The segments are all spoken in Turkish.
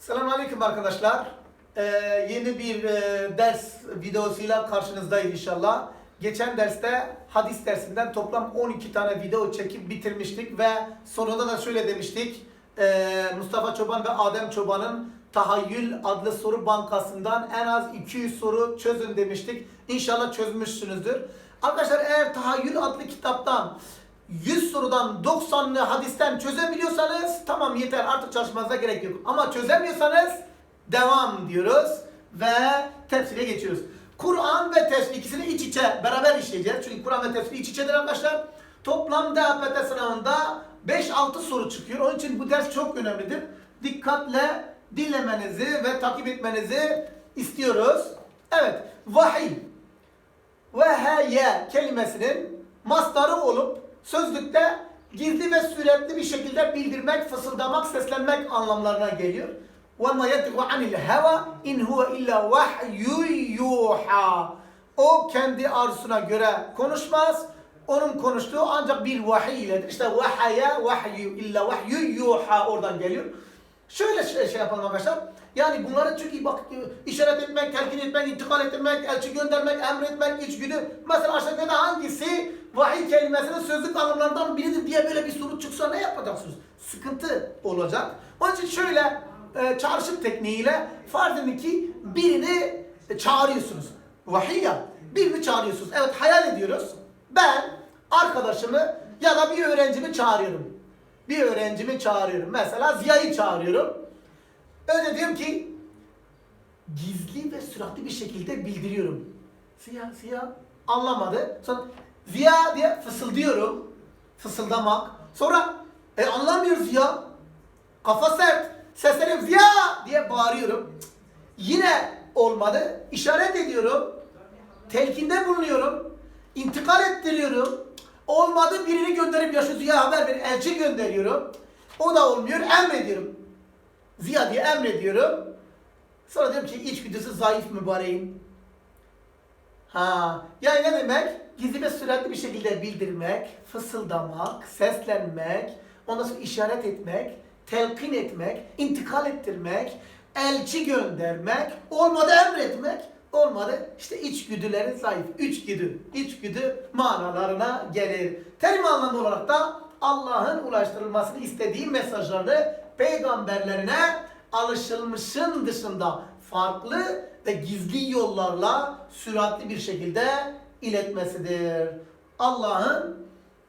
Selamünaleyküm arkadaşlar. Ee, yeni bir e, ders videosuyla karşınızdayız inşallah. Geçen derste hadis dersinden toplam 12 tane video çekip bitirmiştik ve sonunda da şöyle demiştik. Ee, Mustafa Çoban ve Adem Çoban'ın Tahayyül adlı soru bankasından en az 200 soru çözün demiştik. İnşallah çözmüşsünüzdür. Arkadaşlar eğer Tahayyül adlı kitaptan 100 sorudan 90'ını hadisten çözebiliyorsanız tamam yeter artık çalışmanıza gerek yok. Ama çözemiyorsanız devam diyoruz ve tefsire geçiyoruz. Kur'an ve tefsir ikisini iç içe beraber işleyeceğiz. Çünkü Kur'an ve tefsir iç içedir arkadaşlar. Toplam DHPT sınavında 5-6 soru çıkıyor. Onun için bu ders çok önemlidir. Dikkatle dinlemenizi ve takip etmenizi istiyoruz. Evet, vahiy ve heye kelimesinin mastarı olup sözlükte gizli ve sürekli bir şekilde bildirmek, fısıldamak, seslenmek anlamlarına geliyor. وَمَا يَتِقُ عَنِ الْهَوَى اِنْ هُوَ اِلَّا وَحْيُ يُوحَى O kendi arzusuna göre konuşmaz. Onun konuştuğu ancak bir vahiy iledir. İşte vahaya vahyu illa vahyu yuha oradan geliyor. Şöyle şey, şey yapalım arkadaşlar. Yani bunları çünkü bak işaret etmek, telkin etmek, intikal etmek, elçi göndermek, emretmek, içgüdü. Mesela aşağıda hangisi vahiy kelimesinin sözlük anlamlarından biridir diye böyle bir soru çıksa ne yapacaksınız? Sıkıntı olacak. Onun için şöyle e, çağrışım tekniğiyle farz edin ki birini e, çağırıyorsunuz. Vahiy ya. Birini çağırıyorsunuz. Evet hayal ediyoruz. Ben arkadaşımı ya da bir öğrencimi çağırıyorum. Bir öğrencimi çağırıyorum. Mesela Ziya'yı çağırıyorum. Önce diyorum ki gizli ve süratli bir şekilde bildiriyorum. Ziya, Ziya anlamadı. Sonra Ziya diye fısıldıyorum. Fısıldamak. Sonra e anlamıyor Ziya. Kafa sert. Sesleniyorum Ziya diye bağırıyorum. Yine olmadı. İşaret ediyorum. Telkinde bulunuyorum. İntikal ettiriyorum. Olmadı birini gönderip ya şu Ziya haber ver. Elçi gönderiyorum. O da olmuyor. Emrediyorum. Ziya diye emrediyorum. Sonra diyorum ki içgüdüsü zayıf mübareğin. Ha, yani ne demek? Gizli ve süratli bir şekilde bildirmek, fısıldamak, seslenmek, ondan sonra işaret etmek, telkin etmek, intikal ettirmek, elçi göndermek, olmadı emretmek, olmadı işte içgüdüleri zayıf. İçgüdü, içgüdü manalarına gelir. Terim anlamı olarak da Allah'ın ulaştırılmasını istediği mesajları peygamberlerine alışılmışın dışında farklı ve gizli yollarla süratli bir şekilde iletmesidir. Allah'ın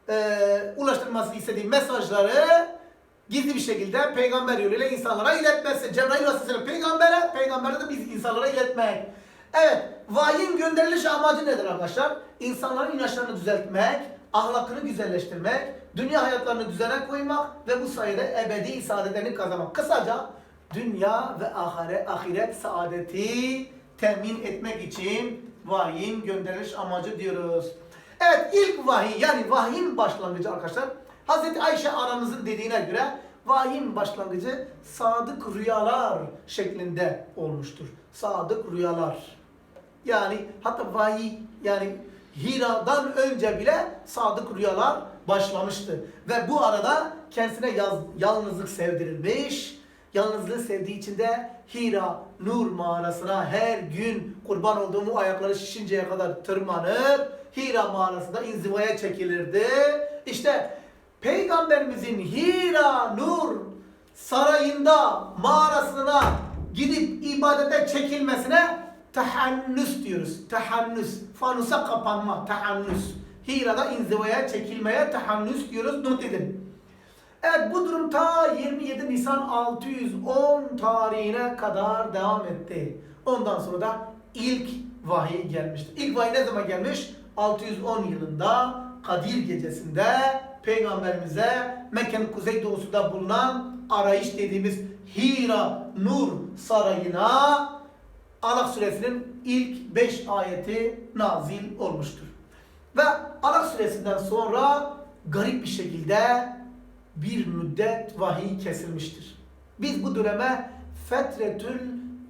e, ulaştırılmasını istediği mesajları gizli bir şekilde peygamber yoluyla insanlara iletmesi. Cebrail Aleyhisselam peygambere, peygamber de biz insanlara iletmek. Evet, vahyin gönderiliş amacı nedir arkadaşlar? İnsanların inançlarını düzeltmek, ahlakını güzelleştirmek, dünya hayatlarını düzene koymak ve bu sayede ebedi saadetlerini kazanmak. Kısaca dünya ve ahiret, ahiret saadeti temin etmek için vahyin gönderiliş amacı diyoruz. Evet ilk vahiy yani vahyin başlangıcı arkadaşlar Hazreti Ayşe anamızın dediğine göre vahyin başlangıcı sadık rüyalar şeklinde olmuştur. Sadık rüyalar. Yani hatta vahiy yani Hira'dan önce bile sadık rüyalar başlamıştı. Ve bu arada kendisine yaz, yalnızlık sevdirilmiş. Yalnızlığı sevdiği için de Hira Nur mağarasına her gün kurban olduğum ayakları şişinceye kadar tırmanır. Hira mağarasında inzivaya çekilirdi. İşte Peygamberimizin Hira Nur sarayında mağarasına gidip ibadete çekilmesine tehannüs diyoruz. Tehannüs. Fanusa kapanma. Tehannüs. Hira'da inzivaya çekilmeye tehannüs diyoruz. Not edin. Evet bu durum ta 27 Nisan 610 tarihine kadar devam etti. Ondan sonra da ilk vahiy gelmiştir. İlk vahiy ne zaman gelmiş? 610 yılında Kadir gecesinde Peygamberimize Mekke'nin kuzeydoğusunda bulunan arayış dediğimiz Hira Nur Sarayı'na Alak suresinin ilk 5 ayeti nazil olmuştur. Ve suresinden sonra garip bir şekilde bir müddet vahiy kesilmiştir. Biz bu döneme fetretül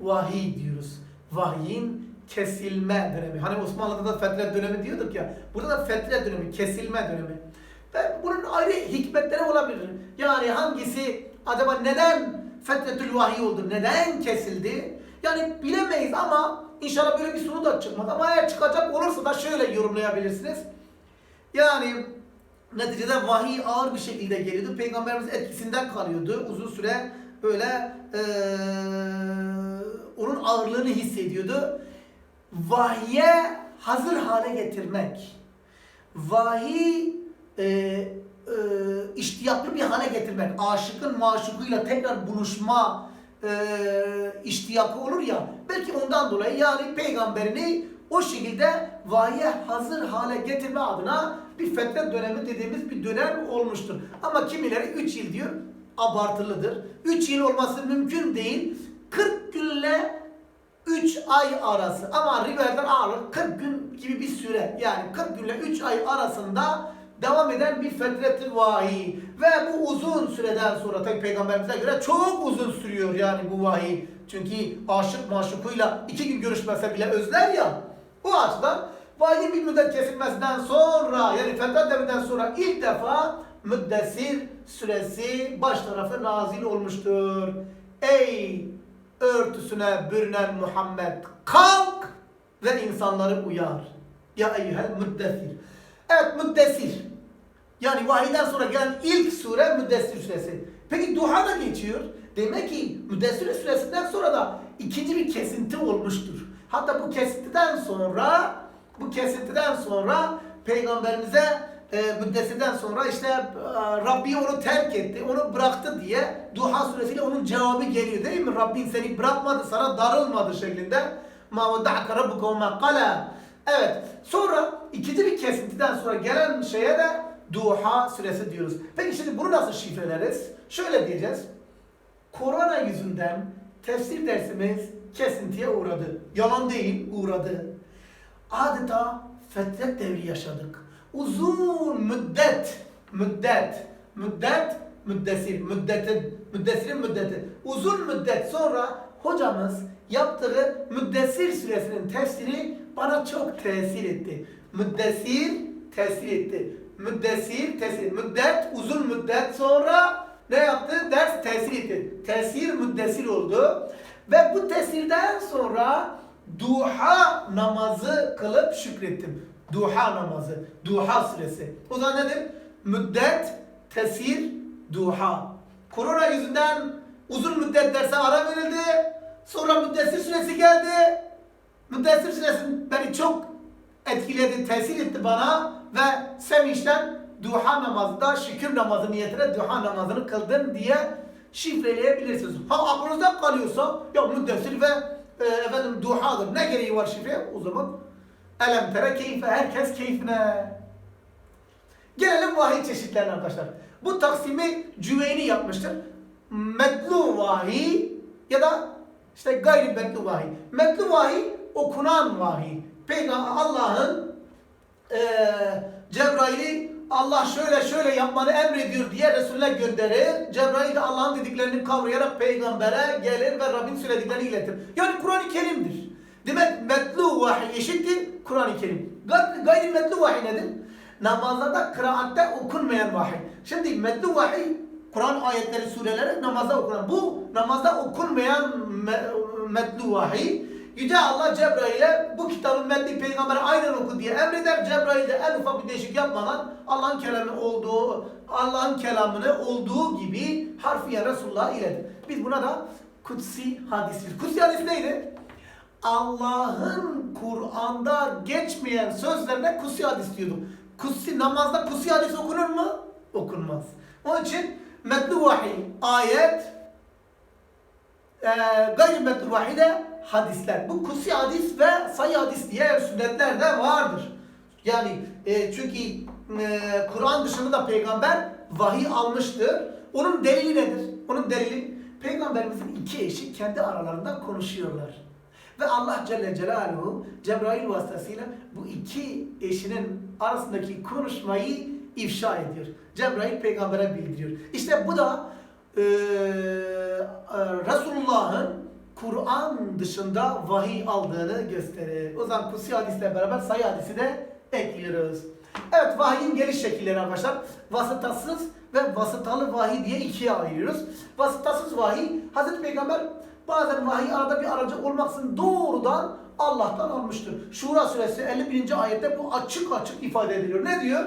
vahiy diyoruz. Vahyin kesilme dönemi. Hani Osmanlı'da da fetret dönemi diyorduk ya. Burada da fetret dönemi, kesilme dönemi. Ve bunun ayrı hikmetleri olabilir. Yani hangisi acaba neden fetretül vahiy oldu. Neden kesildi? Yani bilemeyiz ama inşallah böyle bir soru da çıkmaz. Ama eğer çıkacak olursa da şöyle yorumlayabilirsiniz. Yani neticede vahiy ağır bir şekilde geliyordu. Peygamberimiz etkisinden kalıyordu. Uzun süre böyle eee, onun ağırlığını hissediyordu. Vahye hazır hale getirmek. Vahiy e, e, iştiyaklı bir hale getirmek. Aşıkın maşukuyla tekrar buluşma e, iştiyakı olur ya. Belki ondan dolayı yani peygamberini o şekilde vahye hazır hale getirme adına bir fetret dönemi dediğimiz bir dönem olmuştur. Ama kimileri 3 yıl diyor abartılıdır. 3 yıl olması mümkün değil. 40 günle 3 ay arası ama riverden ağır 40 gün gibi bir süre yani 40 günle 3 ay arasında devam eden bir fetret vahiy ve bu uzun süreden sonra tabi peygamberimize göre çok uzun sürüyor yani bu vahiy. Çünkü aşık maşukuyla iki gün görüşmese bile özler ya. Bu açıdan vahiy bir müddet kesilmesinden sonra yani fetret devrinden sonra ilk defa müddessir suresi baş tarafı nazil olmuştur. Ey örtüsüne bürünen Muhammed kalk ve insanları uyar. Ya eyyuhel müddessir. Evet müddessir. Yani vahiyden sonra gelen ilk sure Müddessir suresi. Peki duha da geçiyor. Demek ki Müddessir suresinden sonra da ikinci bir kesinti olmuştur. Hatta bu kesintiden sonra bu kesintiden sonra peygamberimize e, Müddessir'den sonra işte e, Rabbi onu terk etti, onu bıraktı diye Duha suresiyle onun cevabı geliyor değil mi? Rabbin seni bırakmadı, sana darılmadı şeklinde. Vedda'aka rabbuka ve ma qala. Evet. Sonra ikinci bir kesintiden sonra gelen şeye de Duha suresi diyoruz. Peki şimdi bunu nasıl şifreleriz? Şöyle diyeceğiz. Korona yüzünden tefsir dersimiz kesintiye uğradı. Yalan değil, uğradı. Adeta fetret devri yaşadık. Uzun müddet, müddet, müddet, müddessir, müddetin, müddessirin müddeti. Uzun müddet sonra hocamız yaptığı müddessir suresinin tefsiri bana çok tesir etti. Müddessir tesir etti. Müddessir tesir. Müddet uzun müddet sonra ne yaptı? Ders tesir etti. Tesir müddessir oldu. Ve bu tesirden sonra duha namazı kılıp şükrettim. Duha namazı. Duha suresi. O zaman nedir? Müddet, tesir, duha. Korona yüzünden uzun müddet derse ara verildi. Sonra müddessir süresi geldi. Müddessir süresi beni çok etkiledi, tesir etti bana ve sevinçten duha namazında şükür namazı niyetine duha namazını kıldın diye şifreleyebilirsiniz. Ha aklınızda kalıyorsa ya müddessir ve e, efendim duhadır. Ne gereği var şifre? O zaman elem tere keyfe herkes keyfine. Gelelim vahiy çeşitlerine arkadaşlar. Bu taksimi Cüveyni yapmıştır. Metlu vahiy ya da işte gayri metlu vahiy. Metlu vahiy okunan vahiy. Peygamber Allah'ın eee Cebrail'i Allah şöyle şöyle yapmanı emrediyor diye Resul'e gönderir. Cebrail de Allah'ın dediklerini kavrayarak peygambere gelir ve Rabbin söylediklerini iletir. Yani Kur'an-ı Kerim'dir. Demek metlu vahiy eşittir Kur'an-ı Kerim. Gay- Gayri metlu vahiy nedir? Namazda kıraatte okunmayan vahiy. Şimdi metlu vahiy Kur'an ayetleri, sureleri namazda okunan. Bu namazda okunmayan me- metlu vahiy. Yüce Allah Cebrail'e bu kitabın metni peygambere aynen oku diye emreder. Cebrail de en ufak bir değişik yapmadan Allah'ın kelamı olduğu, Allah'ın kelamını olduğu gibi harfiyen Resulullah'a iletir. Biz buna da kutsi hadis diyoruz. Kutsi hadis neydi? Allah'ın Kur'an'da geçmeyen sözlerine kutsi hadis diyorduk. Kutsi namazda kutsi hadis okunur mu? Okunmaz. Onun için metlu vahiy, ayet, e, gayri metlu vahiy de hadisler. Bu kutsi hadis ve sayı hadis diye sünnetler de vardır. Yani e, çünkü e, Kur'an dışında da peygamber vahiy almıştır. Onun delili nedir? Onun delili peygamberimizin iki eşi kendi aralarında konuşuyorlar. Ve Allah Celle Celaluhu Cebrail vasıtasıyla bu iki eşinin arasındaki konuşmayı ifşa ediyor. Cebrail peygambere bildiriyor. İşte bu da e, e, Resulullah'ın Kur'an dışında vahiy aldığını gösterir. O zaman kutsi hadisle beraber sayı hadisi de ekliyoruz. Evet vahiyin geliş şekilleri arkadaşlar. Vasıtasız ve vasıtalı vahiy diye ikiye ayırıyoruz. Vasıtasız vahiy, Hazreti Peygamber bazen vahiy arada bir aracı olmaksızın doğrudan Allah'tan almıştır. Şura suresi 51. ayette bu açık açık ifade ediliyor. Ne diyor?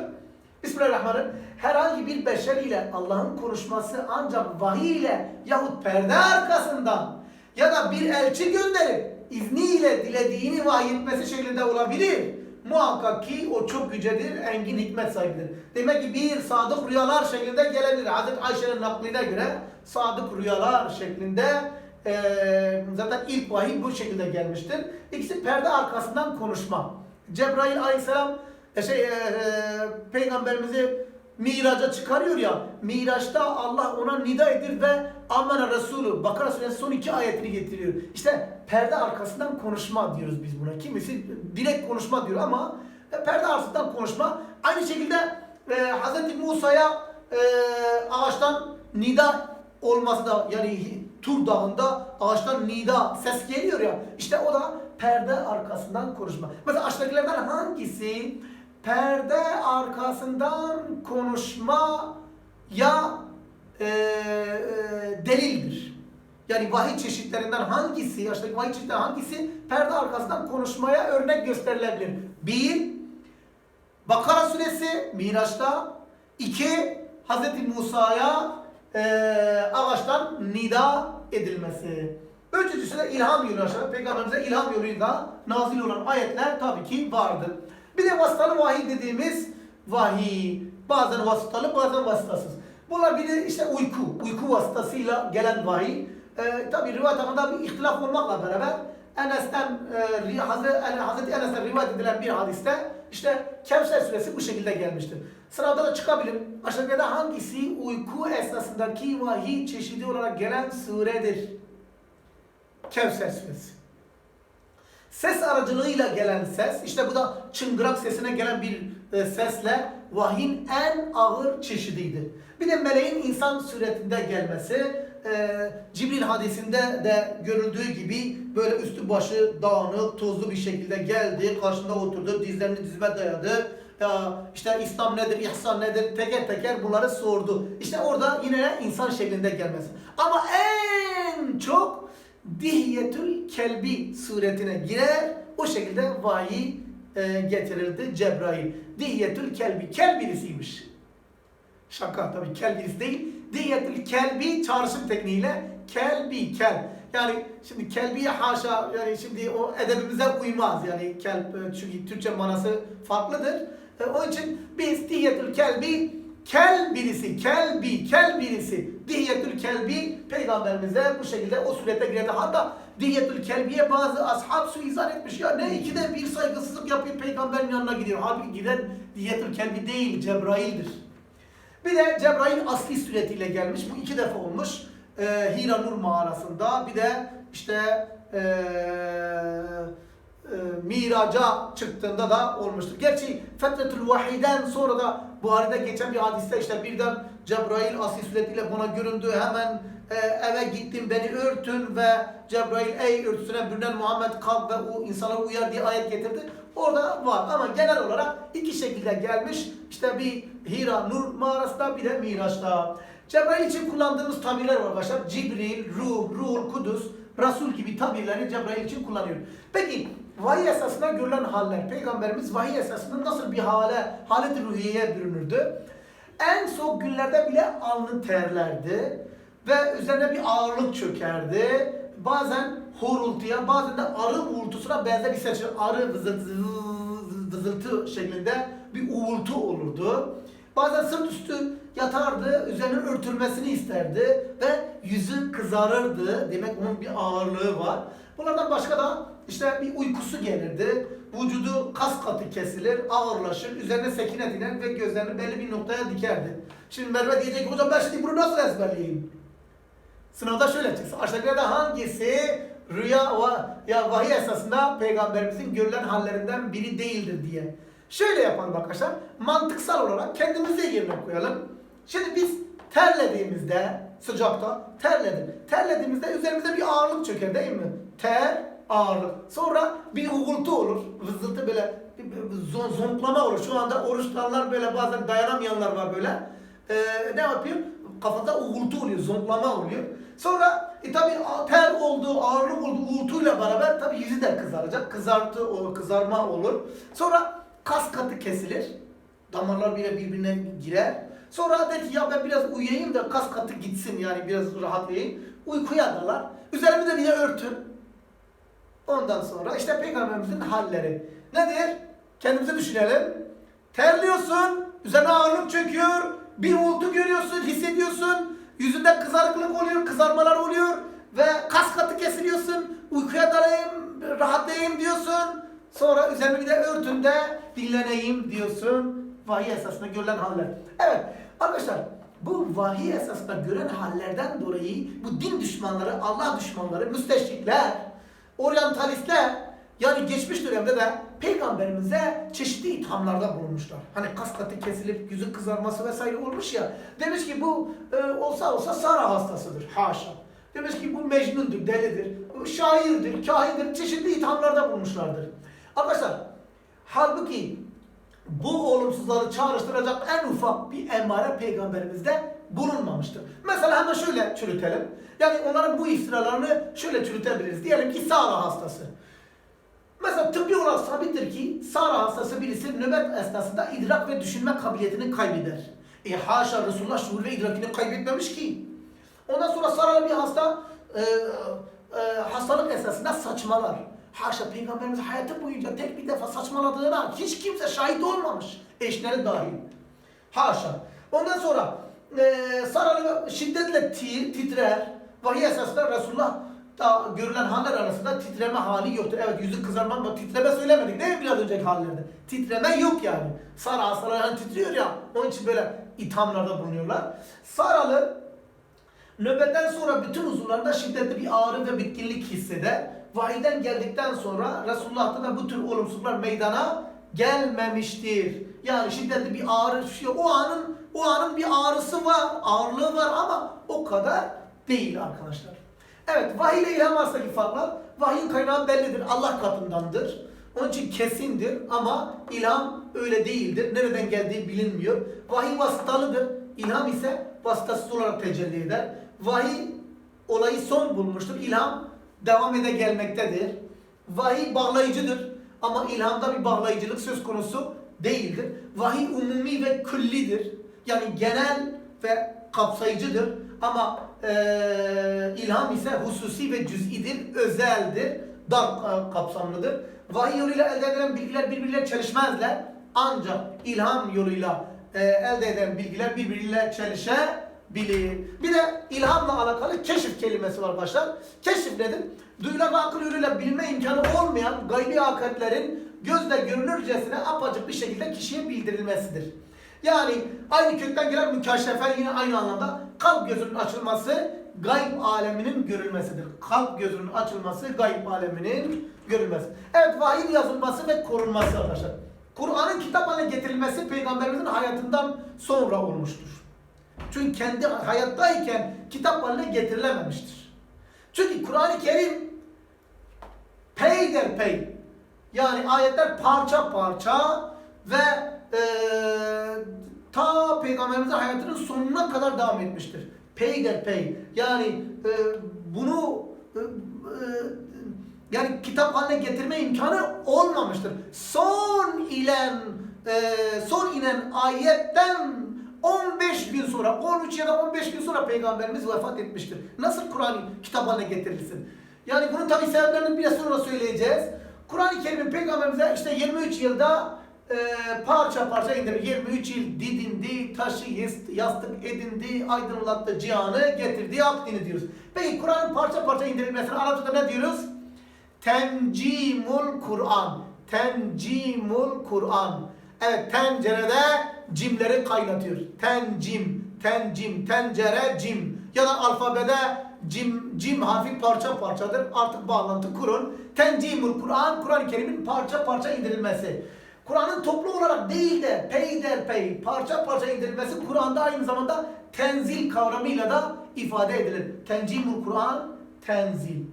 Bismillahirrahmanirrahim. Herhangi bir beşer ile Allah'ın konuşması ancak vahiy ile yahut perde arkasından ya da bir elçi gönderip izniyle dilediğini vahyetmesi şeklinde olabilir. Muhakkak ki o çok yücedir, engin hikmet sahibidir. Demek ki bir sadık rüyalar şeklinde gelebilir. Hazreti Ayşe'nin nakline göre sadık rüyalar şeklinde eee, zaten ilk vahiy bu şekilde gelmiştir. İkisi perde arkasından konuşma. Cebrail aleyhisselam e, şey, e, e, peygamberimizi miraca çıkarıyor ya. Miraçta Allah ona nida edir ve amana Resulü. Bakara suresi son iki ayetini getiriyor. İşte perde arkasından konuşma diyoruz biz buna. Kimisi direkt konuşma diyor ama e, perde arkasından konuşma. Aynı şekilde e, Hz. Musa'ya e, ağaçtan nida olması da yani Tur Dağı'nda ağaçtan nida ses geliyor ya. İşte o da perde arkasından konuşma. Mesela aşağıdakilerden hangisi perde arkasından konuşma ya e, e, delildir? Yani vahiy çeşitlerinden hangisi, aşağıdaki vahiy çeşitlerinden hangisi perde arkasından konuşmaya örnek gösterilebilir? Bir, Bakara suresi Miraç'ta. iki Hz. Musa'ya e, ağaçtan nida edilmesi. Üçüncüsü de ilham yolu aşağı. Peygamberimize ilham yoluyla nazil olan ayetler tabii ki vardır. Bir de vasıtalı vahiy dediğimiz vahiy. Bazen vasıtalı bazen vasıtasız. Bunlar bir de işte uyku. Uyku vasıtasıyla gelen vahiy. E, tabii rivayet hakkında bir ihtilaf olmakla beraber Enes'ten, e, Hazreti Enes'ten rivayet edilen bir hadiste işte Kevser suresi bu şekilde gelmiştir. Sırada da çıkabilir. Aşağıda hangisi uyku esnasındaki vahiy çeşidi olarak gelen suredir? Kevser suresi. Ses aracılığıyla gelen ses, işte bu da çıngırak sesine gelen bir e, sesle vahyin en ağır çeşidiydi. Bir de meleğin insan suretinde gelmesi, e, Cibril hadisinde de görüldüğü gibi böyle üstü başı dağınık, tozlu bir şekilde geldi, karşında oturdu, dizlerini dizime dayadı. Ya işte İslam nedir, ihsan nedir, teker teker bunları sordu. İşte orada yine insan şeklinde gelmesi. Ama en çok Dihyetül Kelbi suretine girer. O şekilde vahiy e, getirildi Cebrail. Dihyetül Kelbi. Kel birisiymiş. Şaka tabii kel birisi değil. Dihyetül Kelbi çağrışım tekniğiyle kelbi kel. Yani şimdi kelbiye haşa yani şimdi o edebimize uymaz yani kel e, çünkü Türkçe manası farklıdır. E, o için biz dihyetül kelbi kel birisi, kelbi, kel birisi, diyetül kelbi peygamberimize bu şekilde o surete girdi. Hatta diyetül kelbiye bazı ashab suizan etmiş. Ya ne ikide bir saygısızlık yapıyor peygamberin yanına gidiyor. Halbuki giden diyetül kelbi değil, Cebrail'dir. Bir de Cebrail asli suretiyle gelmiş. Bu iki defa olmuş. Ee, Hira Nur mağarasında. Bir de işte ee, e, miraca çıktığında da olmuştur. Gerçi Fetretül Vahiy'den sonra da Buhari'de geçen bir hadiste işte birden Cebrail asli suretiyle bana göründü. Hemen e, eve gittim beni örtün ve Cebrail ey örtüsüne bürünen Muhammed kalk ve o insanlara uyar diye ayet getirdi. Orada var ama genel olarak iki şekilde gelmiş. İşte bir Hira Nur mağarasında bir de Miraç'ta. Cebrail için kullandığımız tabirler var arkadaşlar. Cibril, Ruh, Ruhul Kudüs, Resul gibi tabirleri Cebrail için kullanıyor. Peki vahiy esasında görülen haller. Peygamberimiz vahiy esasında nasıl bir hale, halet-i ruhiyeye bürünürdü? En soğuk günlerde bile alnı terlerdi ve üzerine bir ağırlık çökerdi. Bazen horultuya, bazen de arı uğultusuna benzer bir ses. Arı vızıltı şeklinde bir uğultu olurdu. Bazen sırt üstü yatardı, üzerinin örtülmesini isterdi ve yüzü kızarırdı. Demek onun bir ağırlığı var. Bunlardan başka da işte bir uykusu gelirdi. Vücudu kas katı kesilir, ağırlaşır, üzerine sekinet iner ve gözlerini belli bir noktaya dikerdi. Şimdi Merve diyecek hocam ben şimdi bunu nasıl ezberleyeyim? Sınavda şöyle çıksın. Aşağıda hangisi rüya ya vahiy esasında peygamberimizin görülen hallerinden biri değildir diye. Şöyle yapalım arkadaşlar. Mantıksal olarak kendimizi yerine koyalım. Şimdi biz terlediğimizde sıcakta terledik. Terlediğimizde üzerimize bir ağırlık çöker değil mi? Ter, ağırlık. Sonra bir uğultu olur. Vızıltı böyle bir zon, zonklama olur. Şu anda oruç tutanlar böyle bazen dayanamayanlar var böyle. e, ne yapıyor? Kafada uğultu oluyor, zonklama oluyor. Sonra e, tabi ter oldu, ağırlık oldu, uğultuyla beraber tabi yüzü de kızaracak. Kızartı, o, kızarma olur. Sonra kas katı kesilir. Damarlar bile birbirine girer. Sonra der ki ya ben biraz uyuyayım da kas katı gitsin yani biraz rahatlayayım. Uykuya dalar. Üzerimi de de örtün. Ondan sonra işte peygamberimizin halleri. Nedir? Kendimizi düşünelim. Terliyorsun, üzerine ağırlık çöküyor, bir uğultu görüyorsun, hissediyorsun, yüzünde kızarıklık oluyor, kızarmalar oluyor ve kas katı kesiliyorsun, uykuya dalayım, rahatlayayım diyorsun. Sonra üzerine bir de örtün de dinleneyim diyorsun. Vahiy esasında görülen haller. Evet arkadaşlar bu vahiy esasında gören hallerden dolayı bu din düşmanları, Allah düşmanları, müsteşrikler, oryantalistler yani geçmiş dönemde de peygamberimize çeşitli ithamlarda bulunmuşlar. Hani kas katı kesilip yüzü kızarması vesaire olmuş ya. Demiş ki bu e, olsa olsa Sara hastasıdır. Haşa. Demiş ki bu Mecnun'dur, delidir, şairdir, kahindir. Çeşitli ithamlarda bulmuşlardır. Arkadaşlar halbuki bu olumsuzları çağrıştıracak en ufak bir emare peygamberimizde bulunmamıştır. Mesela hemen şöyle çürütelim. Yani onların bu iftiralarını şöyle çürütebiliriz. Diyelim ki Sara hastası. Mesela tıbbi olarak sabittir ki Sara hastası birisi nöbet esnasında idrak ve düşünme kabiliyetini kaybeder. E haşa Resulullah şuur ve idrakini kaybetmemiş ki. Ondan sonra Sara'lı bir hasta e, e, hastalık esnasında saçmalar. Haşa Peygamberimiz hayatı boyunca tek bir defa saçmaladığına hiç kimse şahit olmamış. Eşleri dahil. Haşa. Ondan sonra e, Sara'lı şiddetle ti, titrer. Vahiy esasında Resulullah da görülen haller arasında titreme hali yoktur. Evet yüzü kızarma ama titreme söylemedik değil mi biraz önceki hallerde? Titreme yok yani. Sara hastalar hani titriyor ya onun için böyle ithamlarda bulunuyorlar. Saralı nöbetten sonra bütün uzuvlarında şiddetli bir ağrı ve bitkinlik hisseder. Vahiden geldikten sonra Resulullah'ta da bu tür olumsuzluklar meydana gelmemiştir. Yani şiddetli bir ağrı, o anın o anın bir ağrısı var, ağırlığı var ama o kadar değil arkadaşlar. Evet, vahiy ile ilham arasındaki farklar, vahyin kaynağı bellidir, Allah katındandır. Onun için kesindir ama ilham öyle değildir. Nereden geldiği bilinmiyor. Vahiy vasıtalıdır. İlham ise vasıtasız olarak tecelli eder. Vahiy olayı son bulmuştur. İlham devam ede gelmektedir. Vahiy bağlayıcıdır. Ama ilhamda bir bağlayıcılık söz konusu değildir. Vahiy umumi ve küllidir. Yani genel ve kapsayıcıdır. Ama eee ilham ise hususi ve cüz'idir, özeldir, dar e, kapsamlıdır. Vahiy yoluyla elde edilen bilgiler birbiriyle çelişmezler. Ancak ilham yoluyla e, elde edilen bilgiler birbiriyle çelişebilir. Bir de ilhamla alakalı keşif kelimesi var arkadaşlar. Keşif nedir? Duyula ve akıl yoluyla bilme imkanı olmayan gaybi hakikatlerin gözle görünürcesine apacık bir şekilde kişiye bildirilmesidir. Yani aynı kökten gelen mükaşefe yine aynı anlamda kalp gözünün açılması gayb aleminin görülmesidir. Kalp gözünün açılması gayb aleminin görülmesi. Evet vahiy yazılması ve korunması arkadaşlar. Kur'an'ın kitap haline getirilmesi peygamberimizin hayatından sonra olmuştur. Çünkü kendi hayattayken kitap haline getirilememiştir. Çünkü Kur'an-ı Kerim peyderpey yani ayetler parça parça ve eee ta peygamberimizin hayatının sonuna kadar devam etmiştir. Peyderpey yani e, bunu e, e, yani kitap haline getirme imkanı olmamıştır. Son inen e, son inen ayetten 15 gün sonra 13 ya da 15 gün sonra peygamberimiz vefat etmiştir. Nasıl Kur'an kitap haline getirilsin? Yani bunun tabi sebeplerini biraz sonra söyleyeceğiz. Kur'an-ı Kerim'in peygamberimize işte 23 yılda e, parça parça indirir. 23 yıl didindi, taşı yastık edindi, aydınlattı cihanı, getirdi hak dini diyoruz. Peki Kur'an'ın parça parça indirilmesine Arapçada ne diyoruz? Tencimul Kur'an. Tencimul Kur'an. Evet tencerede cimleri kaynatıyor. Tencim, tencim, tencere, cim. Ya da alfabede cim, cim harfi parça parçadır. Artık bağlantı kurun. Tencimul Kur'an, Kur'an-ı Kerim'in parça parça indirilmesi. Kur'an'ın toplu olarak değil de peyderpey parça parça indirilmesi Kur'an'da aynı zamanda tenzil kavramıyla da ifade edilir. Tencimul Kur'an, tenzil.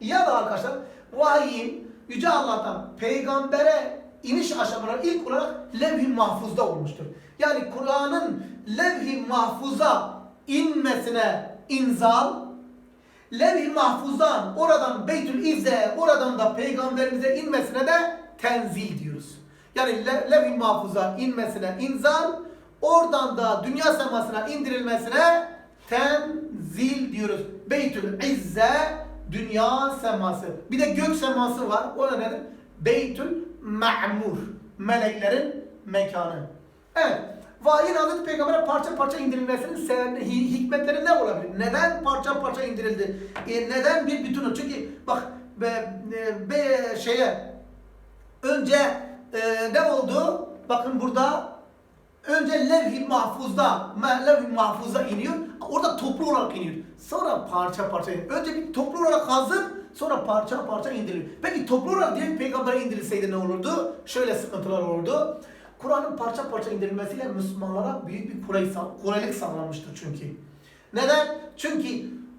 Ya da arkadaşlar vahiyin Yüce Allah'tan peygambere iniş aşamaları ilk olarak levh-i mahfuzda olmuştur. Yani Kur'an'ın levh-i mahfuza inmesine inzal, levh-i mahfuzdan oradan Beytül İzze, oradan da peygamberimize inmesine de tenzil diyoruz. Yani le- levh-i mahfuza inmesine inzal, oradan da dünya semasına indirilmesine tenzil diyoruz. Beytül İzze, dünya seması. Bir de gök seması var. O da nedir? Beytül Ma'mur. Meleklerin mekanı. Evet. Vahiy Hazreti Peygamber'e parça parça indirilmesinin sebebi, hi- hikmetleri ne olabilir? Neden parça parça indirildi? E, neden bir bütün? Çünkü bak be, e, be, şeye önce e, ne oldu? Bakın burada önce levh-i mahfuzda, levh-i mahfuza iniyor. Orada toplu olarak iniyor. Sonra parça parça iniyor. Önce bir toplu olarak hazır, sonra parça parça indiriliyor. Peki toplu olarak direkt peygambere indirilseydi ne olurdu? Şöyle sıkıntılar olurdu. Kur'an'ın parça parça indirilmesiyle Müslümanlara büyük bir sağ- kolaylık sağlanmıştır çünkü. Neden? Çünkü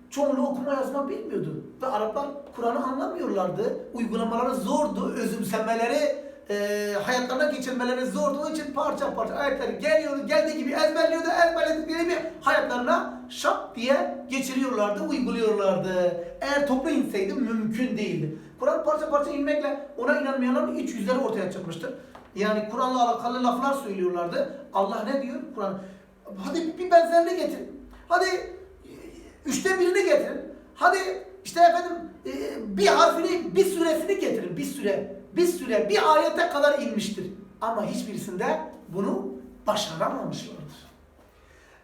çoğunluğu okuma yazma bilmiyordu. Ve Araplar Kur'an'ı anlamıyorlardı. Uygulamaları zordu. Özümsemeleri, e, hayatlarına geçirmeleri zordu. Onun için parça parça ayetler geliyordu, geldiği gibi ezberliyordu. Ezberledikleri gibi hayatlarına şap diye geçiriyorlardı, uyguluyorlardı. Eğer toplu inseydi mümkün değildi. Kur'an parça parça inmekle ona inanmayanların iç yüzleri ortaya çıkmıştır. Yani Kur'an'la alakalı laflar söylüyorlardı. Allah ne diyor? Kur'an hadi bir benzerliği getirin. Hadi e, üçte birini getirin. Hadi işte efendim e, bir harfini, bir süresini getirin. Bir süre, bir süre, bir ayete kadar inmiştir. Ama hiçbirisinde bunu başaramamışlardır.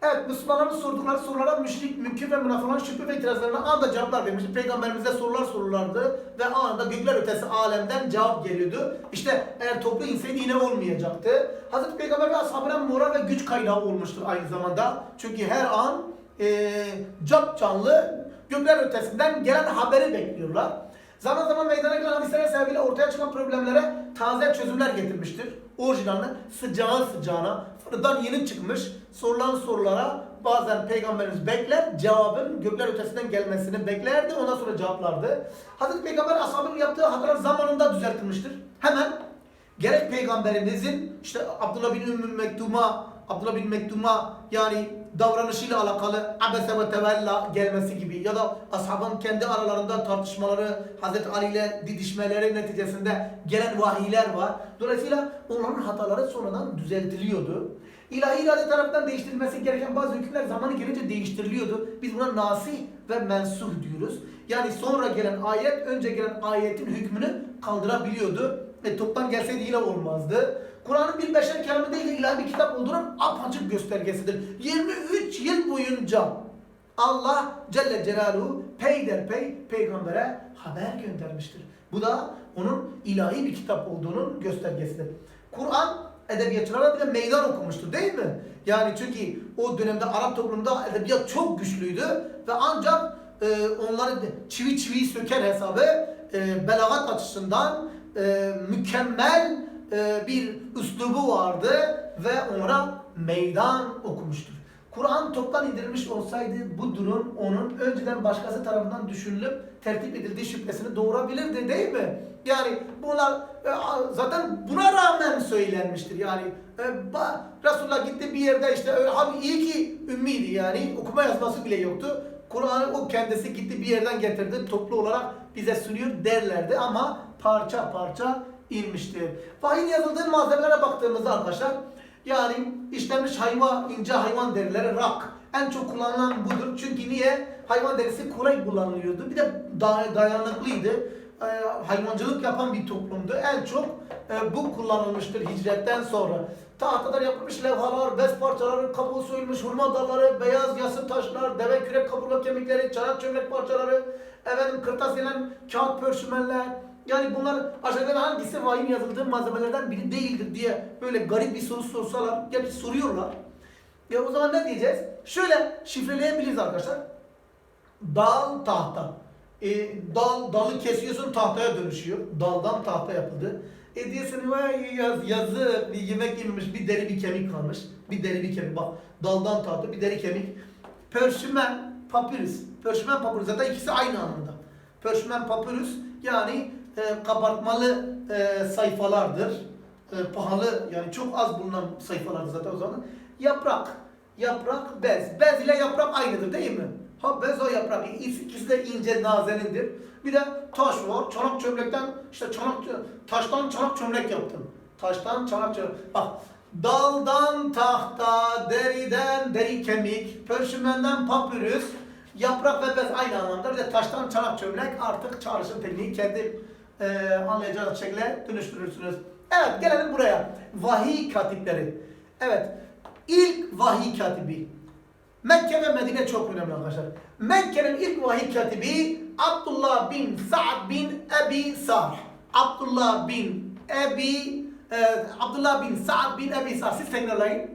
Evet, Müslümanların sordukları sorulara müşrik, mümkün ve münafıkların şüphe ve itirazlarına anında cevaplar vermiş. Peygamberimize sorular sorulurlardı ve anında gökler ötesi alemden cevap geliyordu. İşte eğer toplu inseydi yine olmayacaktı. Hazreti Peygamber ve ashabına moral ve güç kaynağı olmuştur aynı zamanda. Çünkü her an e, cap canlı gökler ötesinden gelen haberi bekliyorlar. Zaman zaman meydana gelen hadisler sebebiyle ortaya çıkan problemlere taze çözümler getirmiştir. Orijinalini sıcağı sıcağına, fırından yeni çıkmış sorulan sorulara bazen peygamberimiz bekler, cevabın gökler ötesinden gelmesini beklerdi, ondan sonra cevaplardı. Hazreti Peygamber ashabının yaptığı hatalar zamanında düzeltilmiştir. Hemen gerek peygamberimizin işte Abdullah bin Ümmü Mektum'a Abdullah bin Mektum'a yani davranışıyla alakalı abese ve tevella gelmesi gibi ya da ashabın kendi aralarında tartışmaları, Hazreti Ali ile didişmeleri neticesinde gelen vahiyler var. Dolayısıyla onların hataları sonradan düzeltiliyordu. İlahi irade tarafından değiştirilmesi gereken bazı hükümler zamanı gelince değiştiriliyordu. Biz buna nasih ve mensuh diyoruz. Yani sonra gelen ayet önce gelen ayetin hükmünü kaldırabiliyordu. Ve toptan gelseydi yine olmazdı. Kur'an'ın bir beşer kelamı değil de ilahi bir kitap olduğunun apaçık göstergesidir. 23 yıl boyunca Allah Celle Celaluhu peyderpey peygambere haber göndermiştir. Bu da onun ilahi bir kitap olduğunun göstergesidir. Kur'an edebiyatçılara bile meydan okumuştur değil mi? Yani çünkü o dönemde Arap toplumunda edebiyat çok güçlüydü ve ancak e, onları çivi çiviyi söker hesabı e, belagat açısından e, mükemmel e, bir üslubu vardı ve ona meydan okumuştur. Kur'an toptan indirilmiş olsaydı bu durum onun önceden başkası tarafından düşünülüp tertip edildiği şüphesini doğurabilirdi değil mi? Yani bunlar e, zaten buna rağmen söylenmiştir. Yani e, Resulullah gitti bir yerde işte öyle abi iyi ki ümmiydi yani okuma yazması bile yoktu. Kur'an'ı o kendisi gitti bir yerden getirdi toplu olarak bize sunuyor derlerdi ama parça parça inmiştir. Vahyin yazıldığı malzemelere baktığımızda arkadaşlar yani işlenmiş hayvan, ince hayvan derileri rak. En çok kullanılan budur. Çünkü niye? Hayvan derisi kolay kullanılıyordu. Bir de day- dayanıklıydı. Ee, hayvancılık yapan bir toplumdu. En çok e, bu kullanılmıştır hicretten sonra. Tahtadan yapılmış levhalar, bez parçaları, kabuğu soyulmuş hurma dalları, beyaz yassı taşlar, deve kürek kaburga kemikleri, çanak çömlek parçaları, efendim kırtasiyelen kağıt pörsümenler, yani bunlar aşağıda hangisi vahyin yazıldığı malzemelerden biri değildir diye böyle garip bir soru sorsalar, gerçi soruyorlar. Ya o zaman ne diyeceğiz? Şöyle şifreleyebiliriz arkadaşlar. Dal tahta. E, dal, dalı kesiyorsun tahtaya dönüşüyor. Daldan tahta yapıldı. E diyorsun yaz, yazı bir yemek yememiş bir deri bir kemik kalmış. Bir deri bir kemik bak daldan tahta bir deri kemik. Pörsümen papyrus. Pörsümen papyrus zaten ikisi aynı anlamda. Pörsümen papyrus yani e, kabartmalı e, sayfalardır. e, pahalı yani çok az bulunan sayfalardı zaten o zaman. Yaprak, yaprak, bez. Bez ile yaprak aynıdır değil mi? Ha bez o yaprak. İkisi de ince nazenindir. Bir de taş var. Çanak çömlekten işte çanak taştan çanak çömlek yaptım. Taştan çanak çömlek. Bak daldan tahta, deriden deri kemik, pörşümenden papyrus, yaprak ve bez aynı anlamda. Bir de taştan çanak çömlek artık çağrışım tekniği kendi e, anlayacağınız şekilde dönüştürürsünüz. Evet gelelim buraya. Vahiy katipleri. Evet. ilk vahiy katibi. Mekke ve Medine çok önemli arkadaşlar. Mekke'nin ilk vahiy katibi Abdullah bin Sa'd bin Ebi Sarh. Abdullah bin Ebi e, Abdullah bin Sa'd bin Ebi Sarh. Siz tekrarlayın.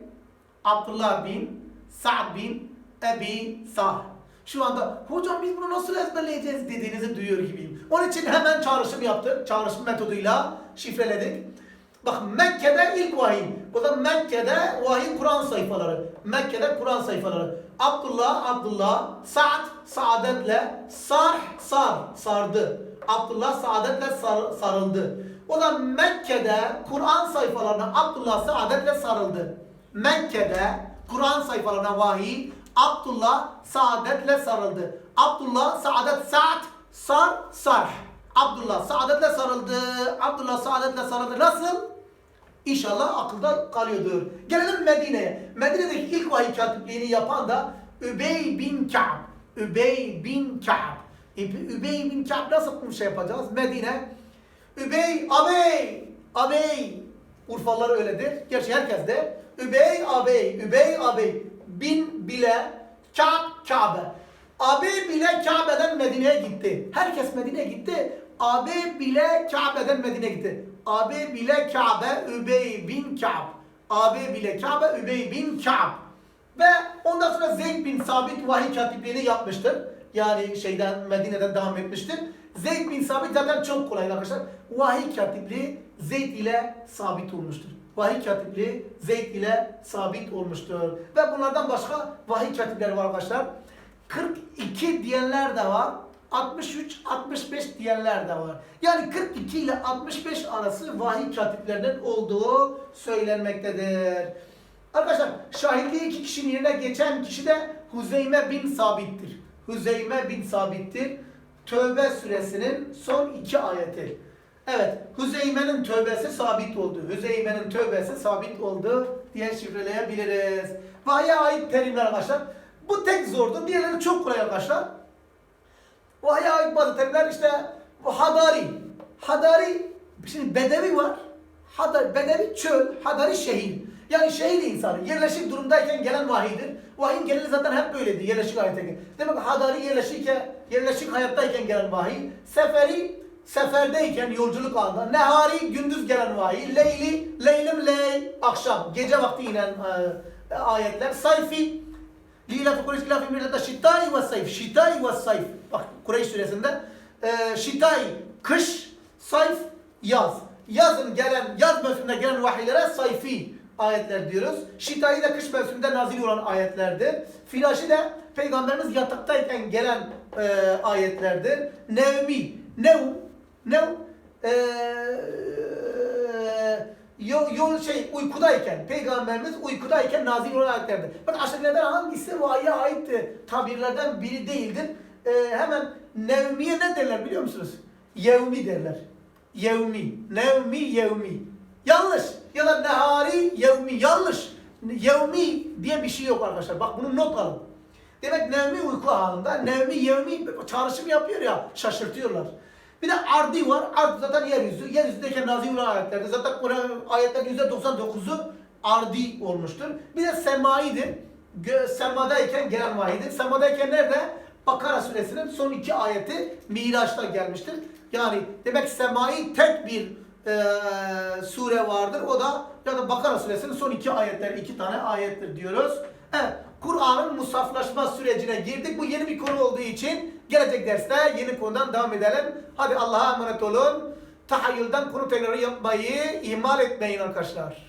Abdullah bin Sa'd bin Ebi Sarh. Şu anda hocam biz bunu nasıl ezberleyeceğiz dediğinizi duyuyor gibiyim. Onun için hemen çağrışım yaptık. Çağrışım metoduyla şifreledik. Bak Mekke'de ilk vahiy. Bu da Mekke'de vahiy Kur'an sayfaları. Mekke'de Kur'an sayfaları. Abdullah, Abdullah, Sa'd, saadetle, Sarh, sar, sardı. Abdullah saadetle sar, sarıldı. O da Mekke'de Kur'an sayfalarına Abdullah saadetle sarıldı. Mekke'de Kur'an sayfalarına vahiy Abdullah saadetle sarıldı. Abdullah saadet saat sar sarh. Abdullah saadetle sarıldı. Abdullah saadetle sarıldı. Nasıl? İnşallah akılda kalıyordur. Gelelim Medine'ye. Medine'deki ilk vahiy katipliğini yapan da Übey bin Ka'b. Übey bin Ka'b. Übe- Übey bin Ka'b nasıl bir şey yapacağız? Medine. Übey, abey, abey. Urfalılar öyledir. Gerçi herkes de. Übey, abey, übey, abey. Bin bile, Ka'b, Kabe. Abi bile Kabe'den Medine'ye gitti. Herkes Medine'ye gitti. Abi bile Kabe'den Medine'ye gitti. Abi bile Kabe Übey bin Ka'b. Abi bile Kabe Übey bin Ka'b. Ve ondan sonra Zeyd bin Sabit vahiy katipliğini yapmıştır. Yani şeyden Medine'den devam etmiştir. Zeyd bin Sabit zaten çok kolay arkadaşlar. Vahiy katipliği Zeyd ile sabit olmuştur. Vahiy katipliği Zeyd ile sabit olmuştur. Ve bunlardan başka vahiy katipleri var arkadaşlar. 42 diyenler de var. 63, 65 diyenler de var. Yani 42 ile 65 arası vahiy katiplerinin olduğu söylenmektedir. Arkadaşlar şahitliği iki kişinin yerine geçen kişi de Huzeyme bin Sabit'tir. Huzeyme bin Sabit'tir. Tövbe suresinin son iki ayeti. Evet, Huzeyme'nin tövbesi sabit oldu. Huzeyme'nin tövbesi sabit oldu diye şifreleyebiliriz. Vahye ait terimler arkadaşlar. Bu tek zordu. Diğerleri çok kolay arkadaşlar. Vahye ait bazı terimler işte Hadari. Hadari, şimdi Bedevi var. Hadari, Bedevi çöl, Hadari şehir. Yani şehir insanı. Yerleşik durumdayken gelen vahiydir. Vahiyin geneli zaten hep böyleydi yerleşik hayattayken. Demek ki Hadari yerleşik, yerleşik hayattayken gelen vahiy. Seferi seferdeyken yolculuk halinde. Nehari gündüz gelen vahiy. Leyli, leylim ley akşam. Gece vakti inen e, ayetler. Sayfi Lila Kureyş ila fi mirlete şitai ve sayf. Şitai ve sayf. Bak Kureyş suresinde e, şitai kış, sayf yaz. Yazın gelen, yaz mevsiminde gelen vahiylere sayfi ayetler diyoruz. Şitai de kış mevsiminde nazil olan ayetlerdir. Filaşı de Peygamberimiz yataktayken gelen e, ayetlerdir. Nevmi, nev, nev, e, yol, şey uykudayken, peygamberimiz uykudayken nazil olan ayetlerdir. Bakın aşağıdakilerden hangisi vahiye ait tabirlerden biri değildir. Ee, hemen nevmiye ne derler biliyor musunuz? Yevmi derler. Yevmi. Nevmi yevmi. Yanlış. Ya da nehari yevmi. Yanlış. Yevmi diye bir şey yok arkadaşlar. Bak bunu not alın. Demek nevmi uyku halinde. Nevmi yevmi çağrışım yapıyor ya. Şaşırtıyorlar. Bir de ardi var. Ard zaten yeryüzü. Yeryüzündeyken nazil olan ayetlerde. Zaten Kur'an ayetlerin %99'u ardi olmuştur. Bir de semaidir. Gö semadayken gelen vahidir. Semadayken nerede? Bakara suresinin son iki ayeti Miraç'ta gelmiştir. Yani demek semai tek bir e, sure vardır. O da ya da Bakara suresinin son iki ayetler, iki tane ayettir diyoruz. Evet, Kur'an'ın musaflaşma sürecine girdik. Bu yeni bir konu olduğu için gelecek derste yeni konudan devam edelim. Hadi Allah'a emanet olun. Tahayyülden konu tekrarı yapmayı ihmal etmeyin arkadaşlar.